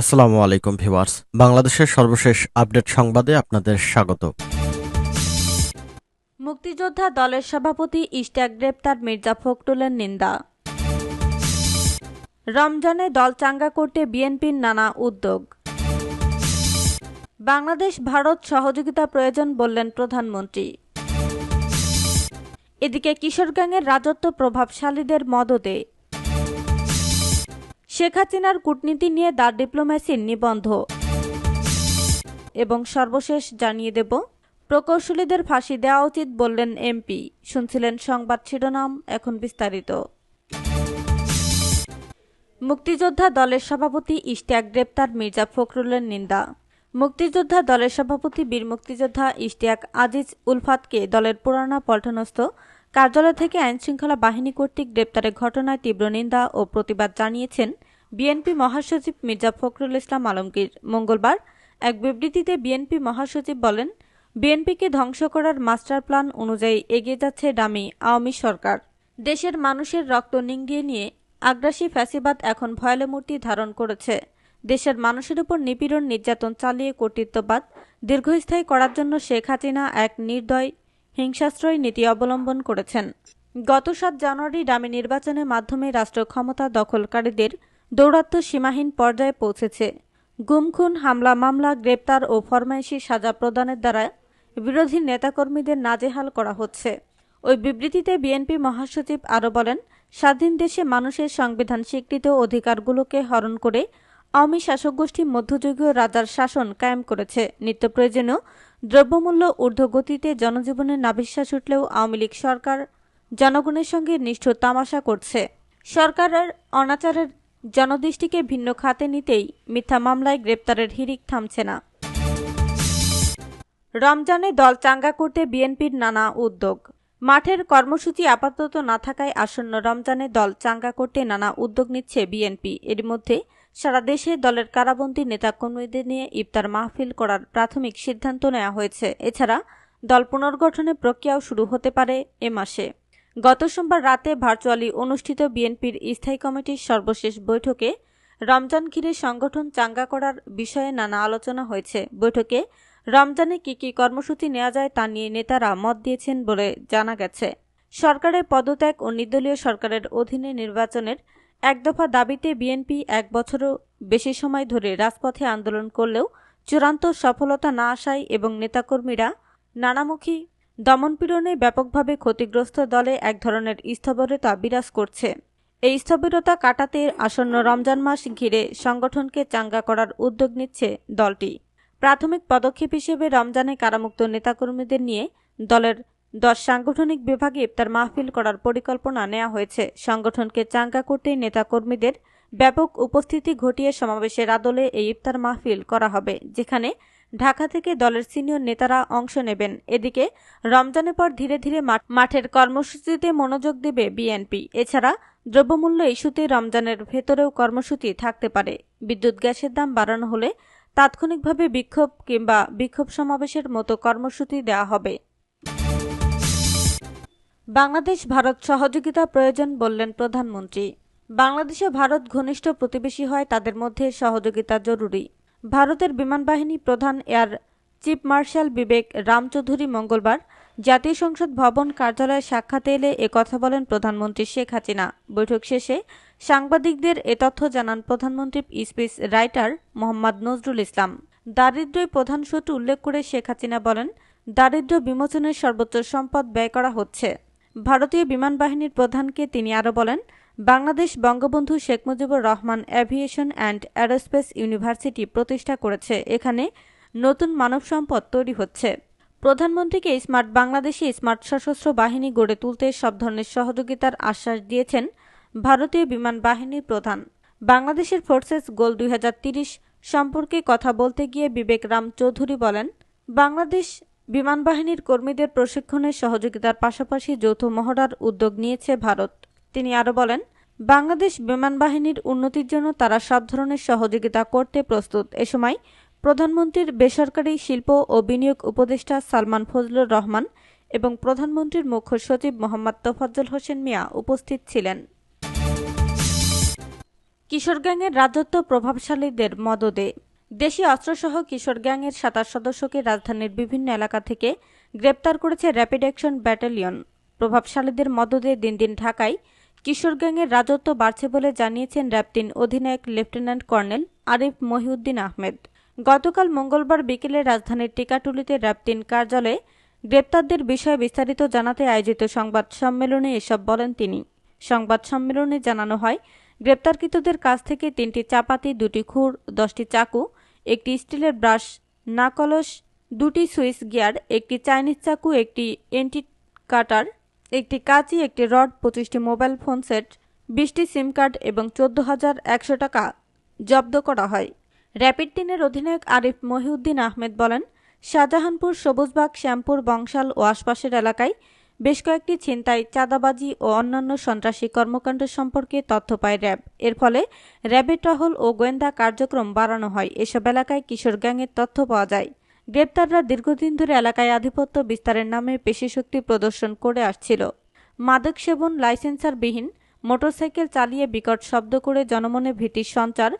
আসসালামু আলাইকুম ভিউয়ার্স। বাংলাদেশের সর্বশেষ আপডেট সংবাদে আপনাদের স্বাগত। মুক্তিযোদ্ধা দলের সভাপতি ইশতিয়াক গ্রেপ্তার মির্জা ফখরুলের নিন্দা। রমজানে দল চাঙ্গা করতে বিএনপির নানা উদ্যোগ। বাংলাদেশ ভারত সহযোগিতা প্রয়োজন বললেন প্রধানমন্ত্রী। এদিকে কিশোর গ্যাংয়ের রাজত্ব প্রভাবশালীদের মদতে শেখ হাসিনার কূটনীতি নিয়ে দ্য ডিপ্লোম্যাসির নিবন্ধ। এবং সর্বশেষ জানিয়ে দেব, প্রকৌশলীদের ফাঁসি দেওয়া উচিত বললেন এমপি। শুনছিলেন সংবাদ শিরোনাম, এখন বিস্তারিত। মুক্তিযোদ্ধা দলের সভাপতি ইশতিয়াক গ্রেপ্তার, মির্জা ফখরুলের নিন্দা। মুক্তিযোদ্ধা দলের সভাপতি বীর মুক্তিযোদ্ধা ইশতিয়াক আজিজ উলফাতকে দলের পুরানা পল্টনস্থ কার্যালয় থেকে আইনশৃঙ্খলা বাহিনী কর্তৃক গ্রেপ্তারের ঘটনায় তীব্র নিন্দা ও প্রতিবাদ জানিয়েছেন বিএনপি মহাসচিব মির্জা ফখরুল ইসলাম আলমগীর মঙ্গলবার এক বিবৃতিতে বিএনপি মহাসচিব বলেন, বিএনপিকে ধ্বংস করার মাস্টার প্ল্যান অনুযায়ী এগিয়ে যাচ্ছে ডামি আওয়ামী সরকার। দেশের মানুষের রক্ত নিংড়িয়ে নিয়ে আগ্রাসী ফ্যাসিবাদ এখন ভয়ালে মূর্তি ধারণ করেছে। দেশের মানুষের উপর নিপীড়ন নির্যাতন চালিয়ে কর্তৃত্ববাদ দীর্ঘস্থায়ী করার জন্য শেখ হাসিনা এক নির্দয় হিংসাশ্রয় নীতি অবলম্বন করেছেন। গত সাত জানুয়ারি ডামি নির্বাচনের মাধ্যমে রাষ্ট্র ক্ষমতা দখলকারীদের দৌরাত্ম্য সীমাহীন পর্যায়ে পৌঁছেছে। গুমখুন হামলা মামলা গ্রেপ্তার ও ফরমাইশি সাজা প্রদানের দ্বারা বিরোধী নেতাকর্মীদের নাজেহাল করা হচ্ছে। ওই বিবৃতিতে বিএনপি মহাসচিব আরও বলেন, স্বাধীন দেশে মানুষের সংবিধান স্বীকৃত অধিকারগুলোকে হরণ করে আওয়ামী শাসকগোষ্ঠী মধ্যযুগীয় রাজার শাসন কায়েম করেছে। নিত্য প্রয়োজনীয় দ্রব্যমূল্য ঊর্ধ্বগতিতে জনজীবনে নাবিশ্বাস উঠলেও আওয়ামী লীগ সরকার জনগণের সঙ্গে নিষ্ঠুর তামাশা করছে। সরকারের অনাচারের জনদৃষ্টিকে ভিন্ন খাতে নিতেই মিথ্যা মামলায় গ্রেপ্তারের হিরিক থামছে না। রমজানে দল চাঙ্গা করতে বিএনপির নানা উদ্যোগ। মাঠের কর্মসূচি আপাতত না থাকায় আসন্ন রমজানে দল চাঙ্গা করতে নানা উদ্যোগ নিচ্ছে বিএনপি। এর মধ্যে সারা দেশে দলের কারাবন্দী নেতাকর্মীদের নিয়ে ইফতার মাহফিল করার প্রাথমিক সিদ্ধান্ত নেওয়া হয়েছে। এছাড়া দল পুনর্গঠনের প্রক্রিয়াও শুরু হতে পারে এ মাসে। গত সোমবার রাতে ভার্চুয়ালি অনুষ্ঠিত বিএনপির স্থায়ী কমিটির সর্বশেষ বৈঠকে রমজান ঘিরে সংগঠন চাঙ্গা করার বিষয়ে নানা আলোচনা হয়েছে। বৈঠকে রমজানে কি কি কর্মসূচি নেওয়া যায় তা নিয়ে নেতারা মত দিয়েছেন বলে জানা গেছে। সরকারের পদত্যাগ ও নির্দলীয় সরকারের অধীনে নির্বাচনের এক দফা দাবিতে বিএনপি এক বছরও বেশি সময় ধরে রাজপথে আন্দোলন করলেও চূড়ান্ত সফলতা না আসায় এবং নেতাকর্মীরা নানামুখী দমনপীড়নে ব্যাপকভাবে ক্ষতিগ্রস্ত দলে এক ধরনের স্থবিরতা বিরাজ করছে। এই স্থবিরতা কাটাতে আসন্ন রমজান মাস ঘিরে সংগঠনকে চাঙ্গা করার উদ্যোগ নিচ্ছে দলটি। প্রাথমিক পদক্ষেপ হিসেবে রমজানে কারামুক্ত নেতাকর্মীদের নিয়ে দলের দশ সাংগঠনিক বিভাগে ইফতার মাহফিল করার পরিকল্পনা নেওয়া হয়েছে। সংগঠনকে চাঙ্গা করতে নেতাকর্মীদের ব্যাপক উপস্থিতি ঘটিয়ে সমাবেশের আদলে এই ইফতার মাহফিল করা হবে, যেখানে ঢাকা থেকে দলের সিনিয়র নেতারা অংশ নেবেন। এদিকে, রমজানের পর ধীরে ধীরে মাঠের কর্মসূচিতে মনোযোগ দেবে বিএনপি। এছাড়া, দ্রব্যমূল্য ইস্যুতে রমজানের ভেতরেও কর্মসূচি থাকতে পারে। বিদ্যুৎ গ্যাসের দাম বাড়ানো হলে তাৎক্ষণিকভাবে বিক্ষোভ কিংবা বিক্ষোভ সমাবেশের মতো কর্মসূচি দেওয়া হবে। বাংলাদেশ ভারত সহযোগিতা প্রয়োজন বললেন প্রধানমন্ত্রী। বাংলাদেশে ভারত ঘনিষ্ঠ প্রতিবেশী হয় তাদের মধ্যে সহযোগিতা জরুরি। ভারতের বিমান বাহিনী প্রধান air chief marshal Vivek Ramchaudhuri মঙ্গলবার জাতীয় সংসদ ভবন কার্যালয়ে সাক্ষাতে এলে কথা বলেন প্রধানমন্ত্রী শেখ হাসিনা। বৈঠক শেষে সাংবাদিকদের এ তথ্য জানান প্রধানমন্ত্রী স্পিচ রাইটার মোহাম্মদ নজরুল ইসলাম। দারিদ্র্যই প্রধান শত্রু উল্লেখ করে শেখ হাসিনা বলেন, দারিদ্র্য বিমোচনের সর্বোচ্চ সম্পদ ব্যয় করা হচ্ছে। ভারতীয় বিমান বাহিনীর প্রধানকে তিনি আরও বলেন Bangladesh Bangabandhu Sheikh Mujibur Rahman aviation and aerospace university প্রতিষ্ঠা করেছে। এখানে নতুন মানব সম্পদ তৈরি হচ্ছে। প্রধানমন্ত্রীকে স্মার্ট বাংলাদেশে স্মার্ট সশস্ত্র বাহিনী গড়ে তুলতে সব ধরনের সহযোগিতার আশ্বাস দিয়েছেন ভারতীয় বিমান বাহিনীর প্রধান। বাংলাদেশের ফোর্সেস গোল দুই সম্পর্কে কথা বলতে গিয়ে বিবেক রাম চৌধুরী বলেন, বাংলাদেশ বিমান বাহিনীর কর্মীদের প্রশিক্ষণের সহযোগিতার পাশাপাশি যৌথ মহড়ার উদ্যোগ নিয়েছে ভারত। তিনি আরও বলেন, বাংলাদেশ বিমান বাহিনীর উন্নতির জন্য তারা সব ধরনের সহযোগিতা করতে প্রস্তুত। এ সময় প্রধানমন্ত্রীর বেসরকারি শিল্প ও বিনিয়োগ উপদেষ্টা সালমান ফজলুর রহমান এবং প্রধানমন্ত্রীর মুখ্য সচিব মোহাম্মদ তোফাজ্জল হোসেন মিয়া উপস্থিত ছিলেন। কিশোর গ্যাংয়ের রাজত্ব প্রভাবশালীদের মদদে। দেশি অস্ত্রসহ কিশোর গ্যাংয়ের সাতাশ সদস্যকে রাজধানীর বিভিন্ন এলাকা থেকে গ্রেপ্তার করেছে র্যাপিড অ্যাকশন ব্যাটালিয়ন। প্রভাবশালীদের মদদে দিন দিন ঢাকায় কিশোর গ্যাংয়ের রাজত্ব বাড়ছে বলে জানিয়েছেন র্যাবতিন অধিনায়ক লেফটেন্যান্ট কর্নেল আরিফ মহিউদ্দিন আহমেদ। গতকাল মঙ্গলবার বিকেলে রাজধানীর টিকাটুলিতে র্যাবতিন কার্যালয়ে গ্রেপ্তারদের বিষয়ে বিস্তারিত জানাতে আয়োজিত সংবাদ সম্মেলনে এসব বলেন তিনি। সংবাদ সম্মেলনে জানানো হয়, গ্রেপ্তারকৃতদের কাছ থেকে তিনটি চাপাতি, দুটি খুর, দশটি চাকু, একটি স্টিলের ব্রাশ, নাকলস, দুটি সুইস গিয়ার, একটি চাইনিজ চাকু, একটি এন্টি কাটার একটি কাঁচি একটি রড, পঁচিশটি মোবাইল ফোন সেট, বিশটি সিম কার্ড এবং চোদ্দ হাজার একশো টাকা জব্দ করা হয়। র্যাপিড তিনের অধিনায়ক আরিফ মহিউদ্দিন আহমেদ বলেন, শাহজাহানপুর সবুজবাগ, শ্যামপুর, বংশাল ও আশপাশের এলাকায় বেশ কয়েকটি ছিনতাই, চাঁদাবাজি ও অন্যান্য সন্ত্রাসী কর্মকাণ্ড সম্পর্কে তথ্য পায় র্যাব। এর ফলে র্যাবের টহল ও গোয়েন্দা কার্যক্রম বাড়ানো হয়। এসব এলাকায় কিশোর গ্যাংয়ের তথ্য পাওয়া যায়। গ্রেপ্তাররা দীর্ঘদিন ধরে এলাকায় আধিপত্য বিস্তারের নামে পেশিশক্তি প্রদর্শন করে আসছিল। মাদক সেবন লাইসেন্সারবিহীন, মোটরসাইকেল চালিয়ে বিকট শব্দ করে জনমনে ভীতির সঞ্চার,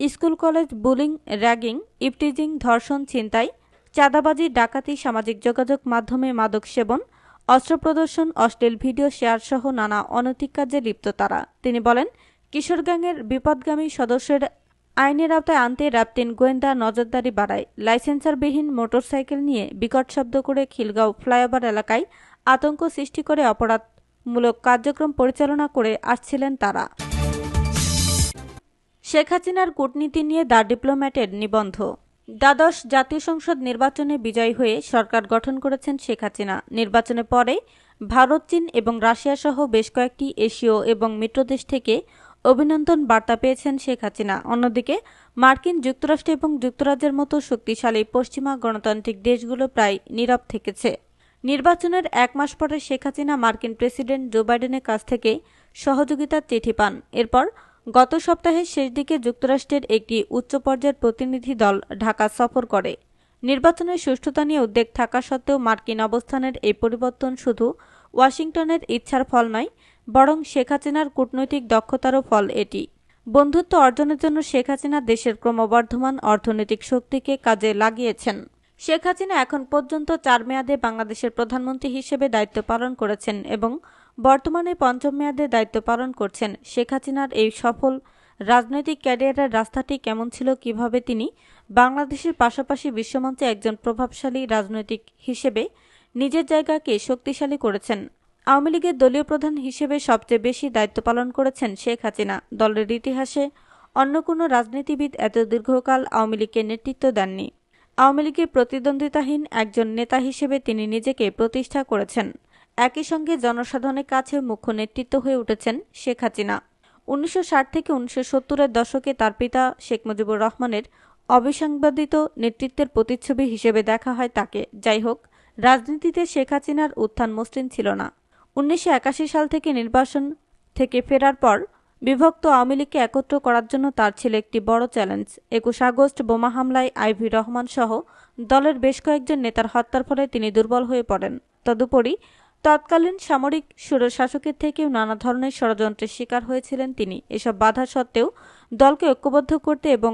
school college bullying, ragging, eve teasing, ধর্ষণ, ছিনতাই, চাঁদাবাজি, ডাকাতি, সামাজিক যোগাযোগ মাধ্যমে মাদক সেবন, অস্ত্র প্রদর্শন, অশ্লীল ভিডিও শেয়ার সহ নানা অনৈতিক কাজে লিপ্ত তারা। তিনি বলেন, কিশোর গ্যাংয়ের বিপদগামী সদস্যের আইনের আওতায় আনতে র্যাবতিন গোয়েন্দা নজরদারি বাড়ায়। লাইসেন্সারবিহীন মোটরসাইকেল নিয়ে বিকট শব্দ করে খিলগাঁও ফ্লাইওভার এলাকায় আতঙ্ক সৃষ্টি করে অপরাধমূলক কার্যক্রম পরিচালনা করে আসছিলেন তারা। শেখ হাসিনার কূটনীতি নিয়ে দ্য ডিপ্লোম্যাটের নিবন্ধ। দ্বাদশ জাতীয় সংসদ নির্বাচনে বিজয়ী হয়ে সরকার গঠন করেছেন শেখ হাসিনা। নির্বাচনের পরে ভারত, চীন এবং রাশিয়া সহ বেশ কয়েকটি এশীয় এবং মিত্রদেশ থেকে অভিনন্দন বার্তা পেয়েছেন শেখ হাসিনা। অন্যদিকে, মার্কিন যুক্তরাষ্ট্র এবং যুক্তরাজ্যের মতো শক্তিশালী পশ্চিমা গণতান্ত্রিক দেশগুলো প্রায় নীরব থেকেছে। নির্বাচনের এক মাস পরে শেখ হাসিনা মার্কিন প্রেসিডেন্ট জো বাইডেনের কাছ থেকে সহযোগিতার চিঠি পান। এরপর গত সপ্তাহের শেষ দিকে যুক্তরাষ্ট্রের একটি উচ্চ পর্যায়ের প্রতিনিধি দল ঢাকা সফর করে। নির্বাচনের সুষ্ঠুতা নিয়ে উদ্বেগ থাকা সত্ত্বেও মার্কিন অবস্থানের এই পরিবর্তন শুধু ওয়াশিংটনের ইচ্ছার ফল নয় বরং শেখ হাসিনার কূটনৈতিক দক্ষতারও ফল এটি। বন্ধুত্ব অর্জনের জন্য শেখ হাসিনা দেশের ক্রমবর্ধমান অর্থনৈতিক শক্তিকে কাজে লাগিয়েছেন। শেখ হাসিনা এখন পর্যন্ত চার মেয়াদে বাংলাদেশের প্রধানমন্ত্রী হিসেবে দায়িত্ব পালন করেছেন এবং বর্তমানে পঞ্চম মেয়াদে দায়িত্ব পালন করছেন। শেখ হাসিনার এই সফল রাজনৈতিক ক্যারিয়ারের রাস্তাটি কেমন ছিল, কীভাবে তিনি বাংলাদেশের পাশাপাশি বিশ্বমঞ্চে একজন প্রভাবশালী রাজনৈতিক হিসেবে নিজের জায়গাকে শক্তিশালী করেছেন? আওয়ামী লীগের দলীয় প্রধান হিসেবে সবচেয়ে বেশি দায়িত্ব পালন করেছেন শেখ হাসিনা। দলের ইতিহাসে অন্য কোনো রাজনীতিবিদ এত দীর্ঘকাল আওয়ামী লীগকে নেতৃত্ব দেননি। আওয়ামী লীগের প্রতিদ্বন্দ্বিতাহীন একজন নেতা হিসেবে তিনি নিজেকে প্রতিষ্ঠা করেছেন। একই সঙ্গে জনসাধারণের কাছে মুখ্য নেতৃত্ব হয়ে উঠেছেন শেখ হাসিনা। উনিশশো ষাট থেকে উনিশশো সত্তরের দশকে তার পিতা শেখ মুজিবুর রহমানের অবিসংবাদিত নেতৃত্বের প্রতিচ্ছবি হিসেবে দেখা হয় তাকে। যাই হোক, রাজনীতিতে শেখ হাসিনার উত্থান মসৃণ ছিল না। উনিশশো একাশি সাল থেকে নির্বাসন থেকে ফেরার পর বিভক্ত আওয়ামী লীগকে একত্র করার জন্য তার ছিল একটি বড় চ্যালেঞ্জ। একুশ আগস্ট বোমা হামলায় আইভি রহমান সহ দলের বেশ কয়েকজন নেতার হত্যার ফলে তিনি দুর্বল হয়ে পড়েন। তদুপরি তৎকালীন সামরিক সুরশাসকের থেকেও নানা ধরনের ষড়যন্ত্রের শিকার হয়েছিলেন তিনি। এসব বাধা সত্ত্বেও দলকে ঐক্যবদ্ধ করতে এবং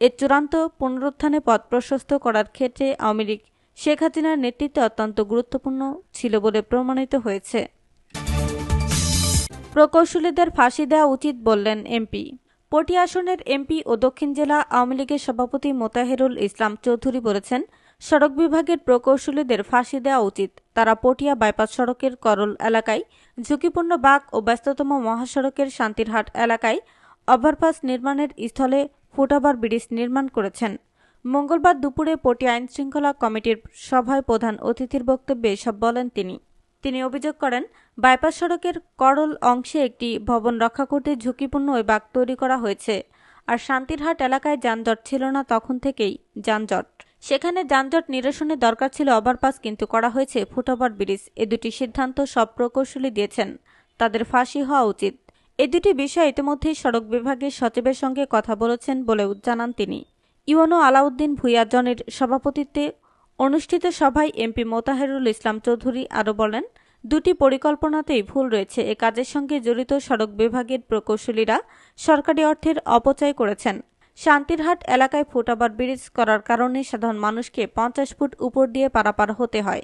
এর চূড়ান্ত পুনরুত্থানে পথ প্রশস্ত করার ক্ষেত্রে আওয়ামী লীগ শেখ হাসিনার নেতৃত্বে অত্যন্ত গুরুত্বপূর্ণ ছিল বলে প্রমাণিত হয়েছে। প্রকৌশলীদের ফাঁসি দেওয়া উচিত বললেন এমপি। পটি আসনের এমপি ও দক্ষিণ জেলা আওয়ামী লীগের সভাপতি মোতাহেরুল ইসলাম চৌধুরী বলেছেন, সড়ক বিভাগের প্রকৌশলীদের ফাঁসি দেওয়া উচিত। তারা পটিয়া বাইপাস সড়কের করল এলাকায়, ঝুঁকিপূর্ণ বাঘ ও ব্যস্ততম মহাসড়কের শান্তিরহাট এলাকায় ওভারপাস নির্মাণের স্থলে ফুটওভার ব্রিজ নির্মাণ করেছেন। মঙ্গলবার দুপুরে পটিয়া আইনশৃঙ্খলা কমিটির সভায় প্রধান অতিথির বক্তব্যে এসব বলেন তিনি। তিনি অভিযোগ করেন, বাইপাস সড়কের করল অংশে একটি ভবন রক্ষা করতে ঝুঁকিপূর্ণ ওই বাঘ তৈরি করা হয়েছে আর শান্তিরহাট এলাকায় যানজট ছিল না তখন থেকেই যানজট। সেখানে যানজট নিরসনের দরকার ছিল ওভারপাস, কিন্তু করা হয়েছে ফুটওভার ব্রিজ। এ দুটি সিদ্ধান্ত সব প্রকৌশলী দিয়েছেন। তাদের ফাঁসি হওয়া উচিত। এ দুটি বিষয় ইতিমধ্যেই সড়ক বিভাগের সচিবের সঙ্গে কথা বলেছেন বলেও জানান তিনি। ইউনো আলাউদ্দিন ভুইয়া জনের সভাপতিত্বে অনুষ্ঠিত সভায় এমপি মোতাহেরুল ইসলাম চৌধুরী আরও বলেন, দুটি পরিকল্পনাতেই ভুল রয়েছে। এ কাজের সঙ্গে জড়িত সড়ক বিভাগের প্রকৌশলীরা সরকারি অর্থের অপচয় করেছেন। শান্তিরহাট এলাকায় ফুটওভার ব্রিজ করার কারণে সাধারণ মানুষকে পঞ্চাশ ফুট উপর দিয়ে পারাপার হতে হয়।